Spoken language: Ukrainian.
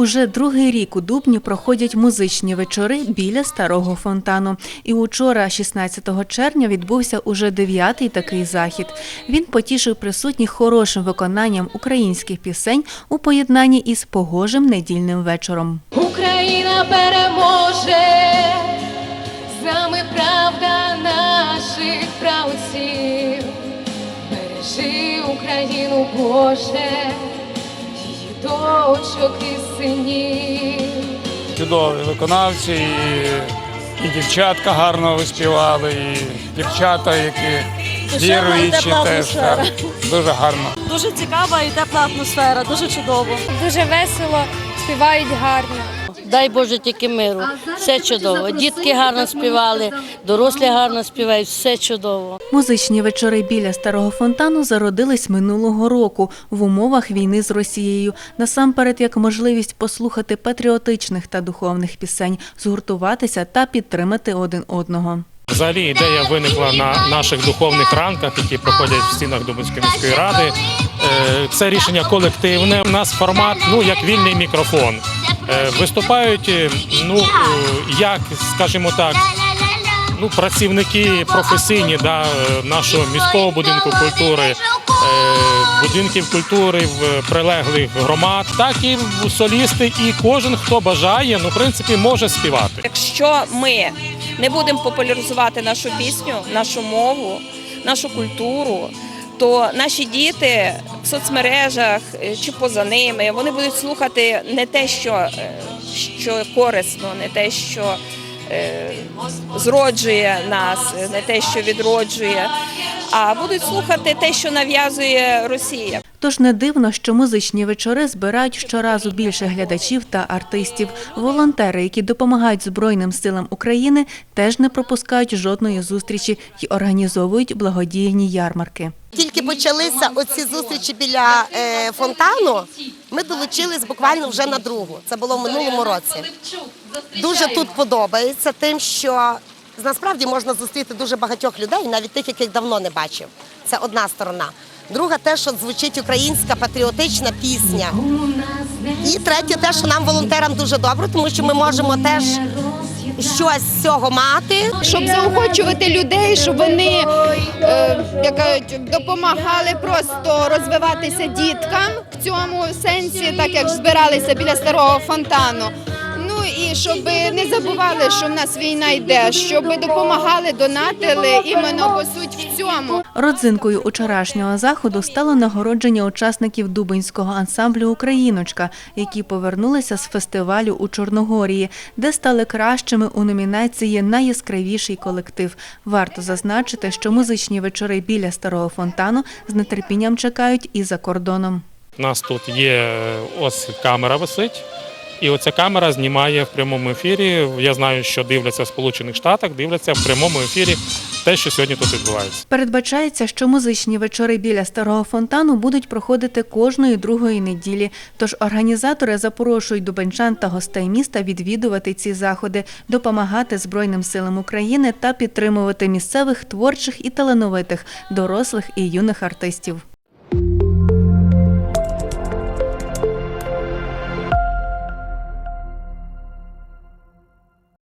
Уже другий рік у Дубні проходять музичні вечори біля старого фонтану. І учора, 16 червня, відбувся уже дев'ятий такий захід. Він потішив присутніх хорошим виконанням українських пісень у поєднанні із погожим недільним вечором. Україна переможе, з нами правда наших правців. Бережи Україну, Боже, її і синів. чудові виконавці, і, і дівчатка гарно виспівали, і дівчата, які віруючі теж так, дуже гарно. Дуже цікава і тепла атмосфера, дуже чудово. Дуже весело, співають гарно. Дай Боже тільки миру. Все чудово. Дітки гарно співали, дорослі гарно співають, все чудово. Музичні вечори біля старого фонтану зародились минулого року в умовах війни з Росією. Насамперед, як можливість послухати патріотичних та духовних пісень, згуртуватися та підтримати один одного. Взагалі ідея виникла на наших духовних ранках, які проходять в стінах Дубинської міської ради. Е, Це рішення колективне. У нас формат ну як вільний мікрофон. Е, Виступають е, ну е, як, скажімо так. Ну, працівники професійні да, нашого міського будинку культури, будинків культури в прилеглих громад, так і солісти, і кожен, хто бажає, ну, в принципі, може співати. Якщо ми не будемо популяризувати нашу пісню, нашу мову, нашу культуру, то наші діти в соцмережах е, чи поза ними вони будуть слухати не те, що, е, що корисно, не те, що е, зроджує нас, не те, що відроджує, а будуть слухати те, що нав'язує Росія. Тож не дивно, що музичні вечори збирають щоразу більше глядачів та артистів. Волонтери, які допомагають Збройним силам України, теж не пропускають жодної зустрічі і організовують благодійні ярмарки. Тільки почалися оці зустрічі біля е, фонтану. Ми долучились буквально вже на другу. Це було в минулому році. Дуже тут подобається тим, що насправді можна зустріти дуже багатьох людей, навіть тих, яких давно не бачив. Це одна сторона. Друга те, що звучить українська патріотична пісня. І третє, те, що нам волонтерам дуже добре, тому що ми можемо теж щось з цього мати. Щоб заохочувати людей, щоб вони е, як допомагали просто розвиватися діткам в цьому сенсі, так як збиралися біля старого фонтану. І щоб не забували, що в нас війна йде, щоб допомагали, донатили іменно по суть в цьому. Родзинкою учорашнього заходу стало нагородження учасників Дубинського ансамблю Україночка, які повернулися з фестивалю у Чорногорії, де стали кращими у номінації Найяскравіший колектив. Варто зазначити, що музичні вечори біля старого фонтану з нетерпінням чекають і за кордоном. У нас тут є е, ось камера висить, і оця камера знімає в прямому ефірі. Я знаю, що дивляться в Сполучених Штатах, дивляться в прямому ефірі те, що сьогодні тут відбувається. Передбачається, що музичні вечори біля старого фонтану будуть проходити кожної другої неділі. Тож організатори запрошують дубенчан та гостей міста відвідувати ці заходи, допомагати Збройним силам України та підтримувати місцевих творчих і талановитих дорослих і юних артистів.